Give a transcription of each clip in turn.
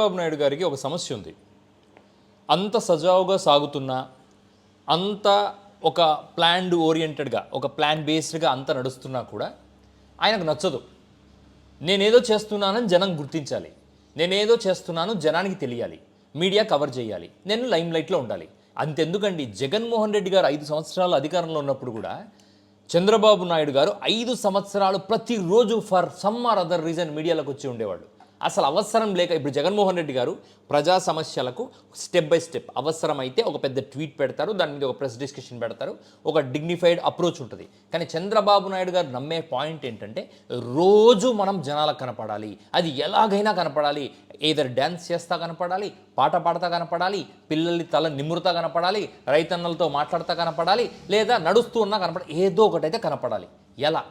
చంద్రబాబు నాయుడు గారికి ఒక సమస్య ఉంది. అంత సజావుగా సాగుతున్నా అంత ఒక ప్లాన్డ్ ఓరియంటెడ్గా ఒక ప్లాన్ బేస్డ్గా అంత నడుస్తున్నా కూడా ఆయనకు నచ్చదు. నేనేదో చేస్తున్నానని జనం గుర్తించాలి. నేనేదో చేస్తున్నాను జనానికి తెలియాలి. మీడియా కవర్ చేయాలి. నేను లైమ్ లైట్లో ఉండాలి. అంతెందుకండి? జగన్మోహన్ రెడ్డి గారు ఐదు సంవత్సరాలు అధికారంలో ఉన్నప్పుడు కూడా చంద్రబాబు నాయుడు గారు ఐదు సంవత్సరాలు ప్రతిరోజు for some or other reason మీడియాలోకి వచ్చి ఉండేవాడు అసలు అవసరం లేక ఇప్పుడు జగన్మోహన్ రెడ్డి గారు ప్రజా సమస్యలకు స్టెప్ బై స్టెప్ అవసరమైతే ఒక పెద్ద ట్వీట్ పెడతారు దాని మీద ఒక ప్రెస్ డిస్కషన్ పెడతారు ఒక డిగ్నిఫైడ్ అప్రోచ్ ఉంటుంది. కానీ చంద్రబాబు నాయుడు గారు నమ్మే పాయింట్ ఏంటంటే రోజు మనం జనాలకు కనపడాలి. అది ఎలాగైనా కనపడాలి. ఏదర్ డ్యాన్స్ చేస్తా కనపడాలి పాట పాడతా కనపడాలి పిల్లల్ని తల నిమురుతా కనపడాలి రైతన్నలతో మాట్లాడుతూ కనపడాలి లేదా నడుస్తూ ఉన్నా కనపడాలి ఏదో ఒకటైతే కనపడాలి. ఎలా?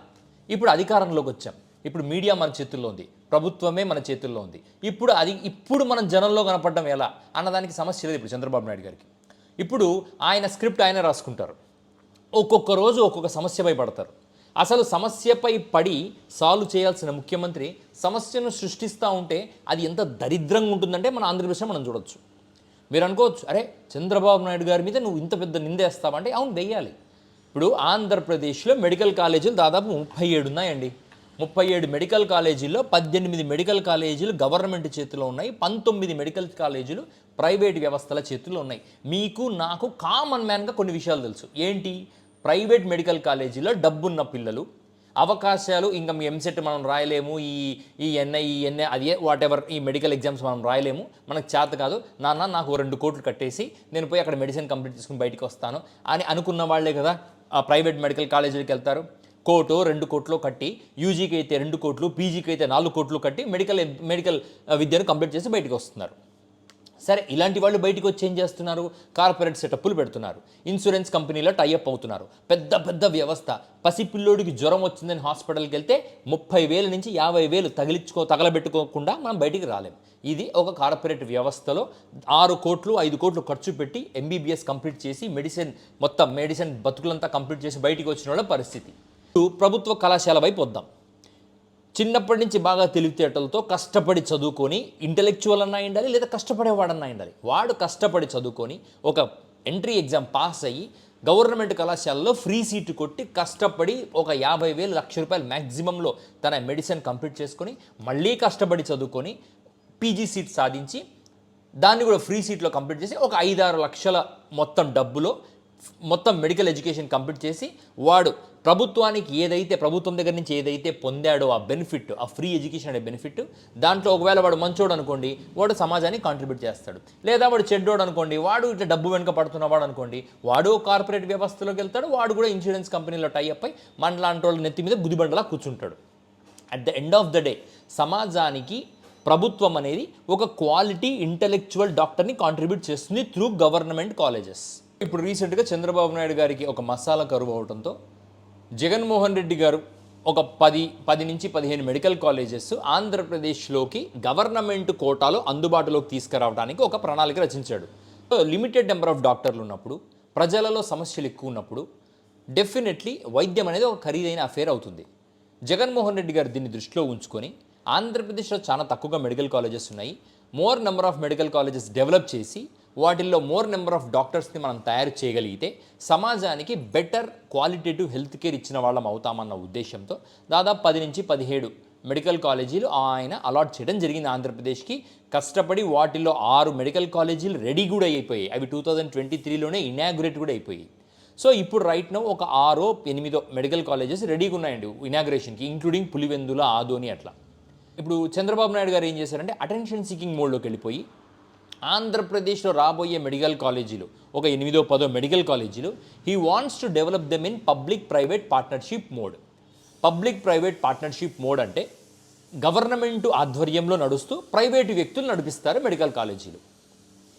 ఇప్పుడు అధికారంలోకి వచ్చాం. ఇప్పుడు మీడియా మన చేతుల్లో ఉంది. ప్రభుత్వమే మన చేతుల్లో ఉంది. ఇప్పుడు అది ఇప్పుడు మనం జనంలో కనపడడం ఎలా అన్నదానికి సమస్య లేదు ఇప్పుడు చంద్రబాబు నాయుడు గారికి. ఇప్పుడు ఆయన స్క్రిప్ట్ ఆయన రాసుకుంటారు. ఒక్కొక్క రోజు ఒక్కొక్క సమస్యపై పడతారు. అసలు సమస్యపై పడి సాల్వ్ చేయాల్సిన ముఖ్యమంత్రి సమస్యను సృష్టిస్తూ ఉంటే అది ఎంత దరిద్రంగా ఉంటుందంటే మన ఆంధ్రప్రదేశ్లో మనం చూడొచ్చు. మీరు అనుకోవచ్చు అరే చంద్రబాబు నాయుడు గారి మీద నువ్వు ఇంత పెద్ద నిందేస్తావంటే అవును వెయ్యాలి ఇప్పుడు ఆంధ్రప్రదేశ్లో మెడికల్ కాలేజీలు దాదాపు ముప్పై ఏడు ఉన్నాయండి. ముప్పై ఏడు మెడికల్ కాలేజీల్లో పద్దెనిమిది మెడికల్ కాలేజీలు గవర్నమెంట్ చేతిలో ఉన్నాయి. పంతొమ్మిది మెడికల్ కాలేజీలు ప్రైవేట్ వ్యవస్థల చేతుల్లో ఉన్నాయి. మీకు నాకు కామన్ మ్యాన్గా కొన్ని విషయాలు తెలుసు. ఏంటి? ప్రైవేట్ మెడికల్ కాలేజీలో డబ్బున్న పిల్లలు అవకాశాలు ఇంకా మీ ఎంసెట్ మనం రాయలేము ఈ ఈ ఎన్ఐ ఈ ఎన్ఐ అదే వాట్ ఎవర్ ఈ మెడికల్ ఎగ్జామ్స్ మనం రాయలేము. మనకు చేత కాదు. నాన్న నాకు రెండు కోట్లు కట్టేసి నేను పోయి అక్కడ మెడిసిన్ కంప్లీట్ చేసుకుని బయటకు వస్తాను అని అనుకున్న వాళ్ళే కదా ఆ ప్రైవేట్ మెడికల్ కాలేజీలకు వెళ్తారు. కోటు రెండు కోట్లు కట్టి యూజీకి అయితే రెండు కోట్లు పీజీకి అయితే నాలుగు కోట్లు కట్టి మెడికల్ మెడికల్ విద్యను కంప్లీట్ చేసి బయటకు వస్తున్నారు. సరే ఇలాంటి వాళ్ళు బయటకు వచ్చి ఏం చేస్తున్నారు? కార్పొరేట్ సెటప్లు పెడుతున్నారు. ఇన్సూరెన్స్ కంపెనీలో టైఅప్ అవుతున్నారు. పెద్ద పెద్ద వ్యవస్థ. పసిపిల్లోడికి జ్వరం వచ్చిందని హాస్పిటల్కి వెళ్తే ముప్పై వేల నుంచి యాభై వేలు తగిలించుకో తగలబెట్టుకోకుండా మనం బయటికి రాలేం. ఇది ఒక కార్పొరేట్ వ్యవస్థలో ఆరు కోట్లు ఐదు కోట్లు ఖర్చు పెట్టి ఎంబీబీఎస్ కంప్లీట్ చేసి మెడిసిన్ మొత్తం మెడిసిన్ బతుకులంతా కంప్లీట్ చేసి బయటికి వచ్చిన వాళ్ళ పరిస్థితి. ఇప్పుడు ప్రభుత్వ కళాశాల వైపు వద్దాం. చిన్నప్పటి నుంచి బాగా తెలివితేటలతో కష్టపడి చదువుకొని ఇంటలెక్చువల్ అన్నా ఉండాలి లేదా కష్టపడేవాడన్నా ఉండాలి. వాడు కష్టపడి చదువుకొని ఒక ఎంట్రీ ఎగ్జామ్ పాస్ అయ్యి గవర్నమెంట్ కళాశాలలో ఫ్రీ సీటు కొట్టి కష్టపడి ఒక యాభై వేలు లక్ష రూపాయలు మ్యాక్సిమంలో తన మెడిసిన్ కంప్లీట్ చేసుకొని మళ్ళీ కష్టపడి చదువుకొని పీజీ సీట్ సాధించి దాన్ని కూడా ఫ్రీ సీట్లో కంప్లీట్ చేసి ఒక ఐదారు లక్షల మొత్తం డబ్బులో మొత్తం మెడికల్ ఎడ్యుకేషన్ కంప్లీట్ చేసి వాడు ప్రభుత్వానికి ఏదైతే ప్రభుత్వం దగ్గర నుంచి ఏదైతే పొందాడో ఆ బెనిఫిట్ ఆ ఫ్రీ ఎడ్యుకేషన్ అనే బెనిఫిట్ దాంట్లో ఒకవేళ వాడు మంచోడు అనుకోండి వాడు సమాజానికి కాంట్రిబ్యూట్ చేస్తాడు. లేదా వాడు చెడ్డోడు అనుకోండి వాడు ఇట్లా డబ్బు వెనుక పడుతున్నవాడు అనుకోండి వాడు కార్పొరేట్ వ్యవస్థలోకి వెళ్తాడు వాడు కూడా ఇన్సూరెన్స్ కంపెనీలో టైఅప్ అయి మన లాంటి వాళ్ళ నెత్తి మీద గుదిబండలా కూర్చుంటాడు. At the end of the day సమాజానికి ప్రభుత్వం అనేది ఒక క్వాలిటీ ఇంటలెక్చువల్ డాక్టర్ని కాంట్రిబ్యూట్ చేస్తుంది త్రూ గవర్నమెంట్ కాలేజెస్ ఇప్పుడు రీసెంట్గా చంద్రబాబు నాయుడు గారికి ఒక మసాలా కరువు అవడంతో జగన్మోహన్ రెడ్డి గారు ఒక పది పది నుంచి పదిహేను మెడికల్ కాలేజెస్ ఆంధ్రప్రదేశ్లోకి గవర్నమెంట్ కోటాలో అందుబాటులోకి తీసుకురావడానికి ఒక ప్రణాళిక రచించాడు. లిమిటెడ్ నెంబర్ ఆఫ్ డాక్టర్లు ఉన్నప్పుడు ప్రజలలో సమస్యలు ఎక్కువ ఉన్నప్పుడు డెఫినెట్లీ వైద్యం అనేది ఒక ఖరీదైన అఫేర్ అవుతుంది. జగన్మోహన్ రెడ్డి గారు దీన్ని దృష్టిలో ఉంచుకొని ఆంధ్రప్రదేశ్లో చాలా తక్కువగా మెడికల్ కాలేజెస్ ఉన్నాయి. More number of medical colleges develop చేసి వాటిల్లో మోర్ నెంబర్ ఆఫ్ డాక్టర్స్ని మనం తయారు చేయగలిగితే సమాజానికి బెటర్ క్వాలిటేటివ్ హెల్త్ కేర్ ఇచ్చిన వాళ్ళం అవుతామన్న ఉద్దేశంతో దాదాపు పది నుంచి పదిహేడు మెడికల్ కాలేజీలు ఆయన అలాట్ చేయడం జరిగింది ఆంధ్రప్రదేశ్కి. కష్టపడి వాటిల్లో ఆరు మెడికల్ కాలేజీలు రెడీ కూడా అయిపోయాయి. అవి టూ థౌజండ్ ట్వంటీ త్రీలోనే ఇనాగ్రేట్ కూడా అయిపోయాయి. సో ఇప్పుడు రైట్ నో ఒక ఆరో ఎనిమిదో మెడికల్ కాలేజెస్ రెడీగా ఉన్నాయండి ఇనాగ్రేషన్కి ఇంక్లూడింగ్ పులివెందుల ఆదోని అట్లా. ఇప్పుడు చంద్రబాబు నాయుడు గారు ఏం చేశారంటే అటెన్షన్ సీకింగ్ మోడ్లోకి వెళ్ళిపోయి ఆంధ్రప్రదేశ్లో రాబోయే మెడికల్ కాలేజీలు ఒక ఎనిమిదో పదో మెడికల్ కాలేజీలు he wants to develop them in public private partnership mode public private partnership mode అంటే గవర్నమెంట్ ఆధ్వర్యంలో నడుస్తూ ప్రైవేటు వ్యక్తులు నడిపిస్తారు మెడికల్ కాలేజీలు.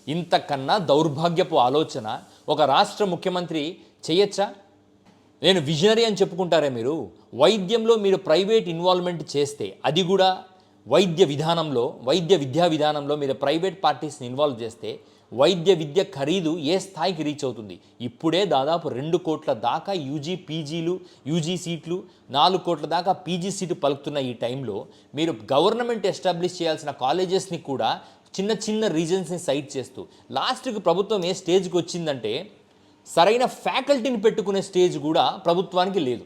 ఇంతకన్నా దౌర్భాగ్యపు ఆలోచన ఒక రాష్ట్ర ముఖ్యమంత్రి చేయొచ్చా? నేను విజనరీ అని చెప్పుకుంటారే మీరు? వైద్యంలో మీరు ప్రైవేట్ ఇన్వాల్వ్మెంట్ చేస్తే అది కూడా వైద్య విధానంలో వైద్య విద్యా విధానంలో మీరు ప్రైవేట్ పార్టీస్ని ఇన్వాల్వ్ చేస్తే వైద్య విద్య ఖరీదు ఏ స్థాయికి రీచ్ అవుతుంది? ఇప్పుడే దాదాపు రెండు కోట్ల దాకా యూజీ పీజీలు యూజీ సీట్లు నాలుగు కోట్ల దాకా పీజీ సీటు పలుకుతున్న ఈ టైంలో మీరు గవర్నమెంట్ ఎస్టాబ్లిష్ చేయాల్సిన కాలేజెస్ని కూడా చిన్న చిన్న రీజన్స్ని సైట్ చేస్తూ లాస్ట్కి ప్రభుత్వం ఏ స్టేజ్కి వచ్చిందంటే సరైన ఫ్యాకల్టీని పెట్టుకునే స్టేజ్ కూడా ప్రభుత్వానికి లేదు.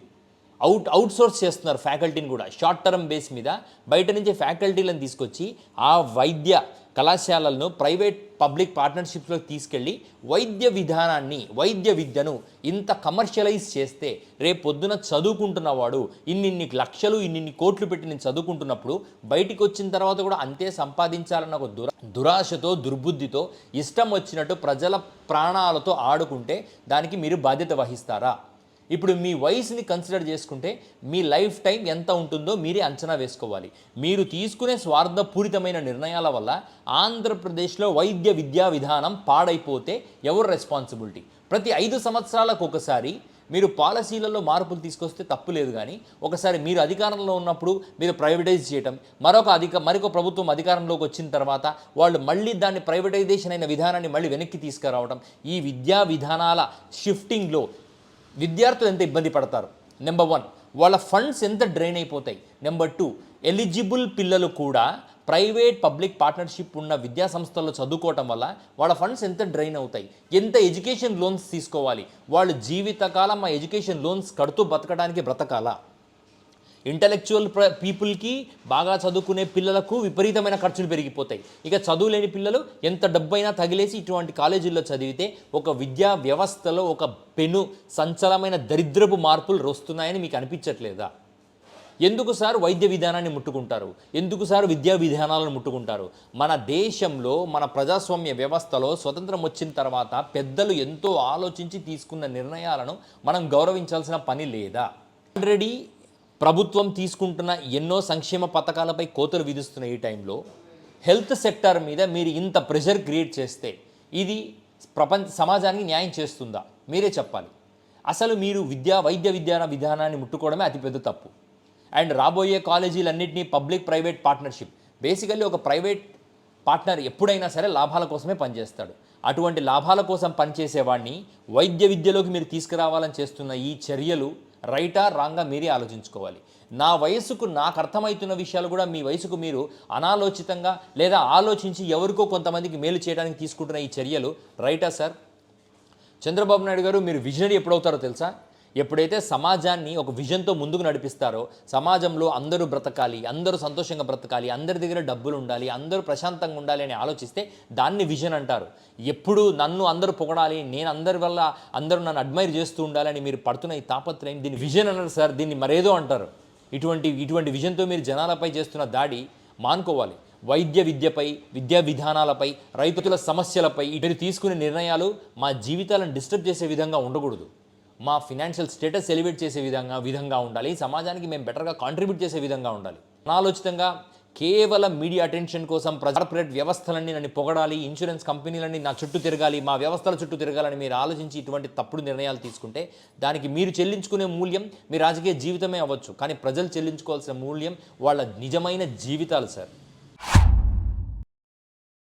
అవుట్ అవుట్ సోర్స్ చేస్తున్నారు ఫ్యాకల్టీని కూడా. షార్ట్ టర్మ్ బేస్ మీద బయట నుంచి ఫ్యాకల్టీలను తీసుకొచ్చి ఆ వైద్య కళాశాలలను ప్రైవేట్ పబ్లిక్ పార్ట్నర్షిప్స్లోకి తీసుకెళ్ళి వైద్య విధానాన్ని వైద్య విద్యను ఇంత కమర్షియలైజ్ చేస్తే రేపు పొద్దున చదువుకుంటున్నవాడు ఇన్నిన్ని లక్షలు ఇన్నిన్ని కోట్లు పెట్టి నేను చదువుకుంటున్నప్పుడు బయటికి వచ్చిన తర్వాత కూడా అంతే సంపాదించాలన్న ఒక దురా దురాశతో దుర్బుద్ధితో ఇష్టం వచ్చినట్టు ప్రజల ప్రాణాలతో ఆడుకుంటే దానికి మీరు బాధ్యత వహిస్తారా? ఇప్పుడు మీ వయసుని కన్సిడర్ చేసుకుంటే మీ లైఫ్ టైం ఎంత ఉంటుందో మీరే అంచనా వేసుకోవాలి. మీరు తీసుకునే స్వార్థపూరితమైన నిర్ణయాల వల్ల ఆంధ్రప్రదేశ్లో వైద్య విద్యా విధానం పాడైపోతే ఎవరు రెస్పాన్సిబిలిటీ ప్రతి ఐదు సంవత్సరాలకు ఒకసారి మీరు పాలసీలలో మార్పులు తీసుకొస్తే తప్పు లేదు కానీ ఒకసారి మీరు అధికారంలో ఉన్నప్పుడు మీరు ప్రైవేటైజ్ చేయటం మరొక అధిక మరొక ప్రభుత్వం అధికారంలోకి వచ్చిన తర్వాత వాళ్ళు మళ్ళీ దాన్ని ప్రైవేటైజేషన్ అయిన విధానాన్ని మళ్ళీ వెనక్కి తీసుకురావడం ఈ విద్యా విధానాల షిఫ్టింగ్లో విద్యార్థులు ఎంత ఇబ్బంది పడతారు? నెంబర్ వన్ వాళ్ళ ఫండ్స్ ఎంత డ్రైన్ అయిపోతాయి? నెంబర్ టూ ఎలిజిబుల్ పిల్లలు కూడా ప్రైవేట్ పబ్లిక్ పార్ట్నర్షిప్ ఉన్న విద్యా సంస్థల్లో చదువుకోవటం వల్ల వాళ్ళ ఫండ్స్ ఎంత డ్రైన్ అవుతాయి? ఎంత ఎడ్యుకేషన్ లోన్స్ తీసుకోవాలి? వాళ్ళు జీవితకాలం ఆ ఎడ్యుకేషన్ లోన్స్ కడుతూ బతకడానికి బ్రతకాలా? ఇంటలెక్చువల్ పీపుల్కి బాగా చదువుకునే పిల్లలకు విపరీతమైన ఖర్చులు పెరిగిపోతాయి. ఇక చదువు లేని పిల్లలు ఎంత డబ్బైనా తగిలేసి ఇటువంటి కాలేజీల్లో చదివితే ఒక విద్యా వ్యవస్థలో ఒక పెను సంచలమైన దరిద్రపు మార్పులు వస్తున్నాయని మీకు అనిపించట్లేదా? ఎందుకు సార్ వైద్య విధానాన్ని ముట్టుకుంటారు? ఎందుకు సార్ విద్యా విధానాలను ముట్టుకుంటారు? మన దేశంలో మన ప్రజాస్వామ్య వ్యవస్థలో స్వతంత్రం వచ్చిన తర్వాత పెద్దలు ఎంతో ఆలోచించి తీసుకున్న నిర్ణయాలను మనం గౌరవించాల్సిన పని లేదా? ఆల్రెడీ ప్రభుత్వం తీసుకుంటున్న ఎన్నో సంక్షేమ పథకాలపై కోతలు విధిస్తున్న ఈ టైంలో హెల్త్ సెక్టార్ మీద మీరు ఇంత ప్రెషర్ క్రియేట్ చేస్తే ఇది ప్రపంచ సమాజానికి న్యాయం చేస్తుందా? మీరే చెప్పాలి. అసలు మీరు విద్యా వైద్య విద్యా విధానాన్ని ముట్టుకోవడమే అతిపెద్ద తప్పు. అండ్ రాబోయే కాలేజీలన్నింటినీ పబ్లిక్ ప్రైవేట్ పార్ట్నర్షిప్ బేసికల్లీ ఒక ప్రైవేట్ పార్ట్నర్ ఎప్పుడైనా సరే లాభాల కోసమే పనిచేస్తాడు. అటువంటి లాభాల కోసం పనిచేసేవాడిని వైద్య విద్యలోకి మీరు తీసుకురావాలని చేస్తున్న ఈ చర్యలు రైటా రాంగా మీరే ఆలోచించుకోవాలి. నా వయసుకు నాకు అర్థమవుతున్న విషయాలు కూడా మీ వయసుకు మీరు అనాలోచితంగా లేదా ఆలోచించి ఎవరికో కొంతమందికి మేలు చేయడానికి తీసుకుంటున్న ఈ చర్యలు రైటా సార్? చంద్రబాబు నాయుడు గారు మీరు విజనరీ ఎప్పుడవుతారో తెలుసా? ఎప్పుడైతే సమాజాన్ని ఒక విజన్తో ముందుకు నడిపిస్తారో సమాజంలో అందరూ బ్రతకాలి అందరూ సంతోషంగా బ్రతకాలి అందరి దగ్గర డబ్బులు ఉండాలి అందరూ ప్రశాంతంగా ఉండాలి అని ఆలోచిస్తే దాన్ని విజన్ అంటారు. ఎప్పుడు నన్ను అందరూ పొగడాలి నేను అందరి వల్ల అందరూ నన్ను అడ్మైర్ చేస్తూ ఉండాలని మీరు పడుతున్న ఈ తాపత్రయం దీన్ని విజన్ అన్నారు సార్ దీన్ని మరేదో అంటారు. ఇటువంటి ఇటువంటి విజన్తో మీరు జనాలపై చేస్తున్న దాడి మానుకోవాలి. వైద్య విద్యపై విద్యా విధానాలపై రైతుల సమస్యలపై ఇటు తీసుకునే నిర్ణయాలు మా జీవితాలను డిస్టర్బ్ చేసే విధంగా ఉండకూడదు. మా ఫినాన్షియల్ స్టేటస్ ఎలివేట్ చేసే విధంగా విధంగా ఉండాలి. సమాజానికి మేము బెటర్గా కాంట్రిబ్యూట్ చేసే విధంగా ఉండాలి. అనాలోచితంగా కేవలం మీడియా అటెన్షన్ కోసం కార్పొరేట్ వ్యవస్థలన్నీ నన్ను పొగడాలి ఇన్సూరెన్స్ కంపెనీలన్నీ నా చుట్టూ తిరగాలి మా వ్యవస్థల చుట్టూ తిరగాలని మీరు ఆలోచించి ఇటువంటి తప్పుడు నిర్ణయాలు తీసుకుంటే దానికి మీరు చెల్లించుకునే మూల్యం మీ రాజకీయ జీవితమే అవ్వచ్చు. కానీ ప్రజలు చెల్లించుకోవాల్సిన మూల్యం వాళ్ళ నిజమైన జీవితాలు సార్.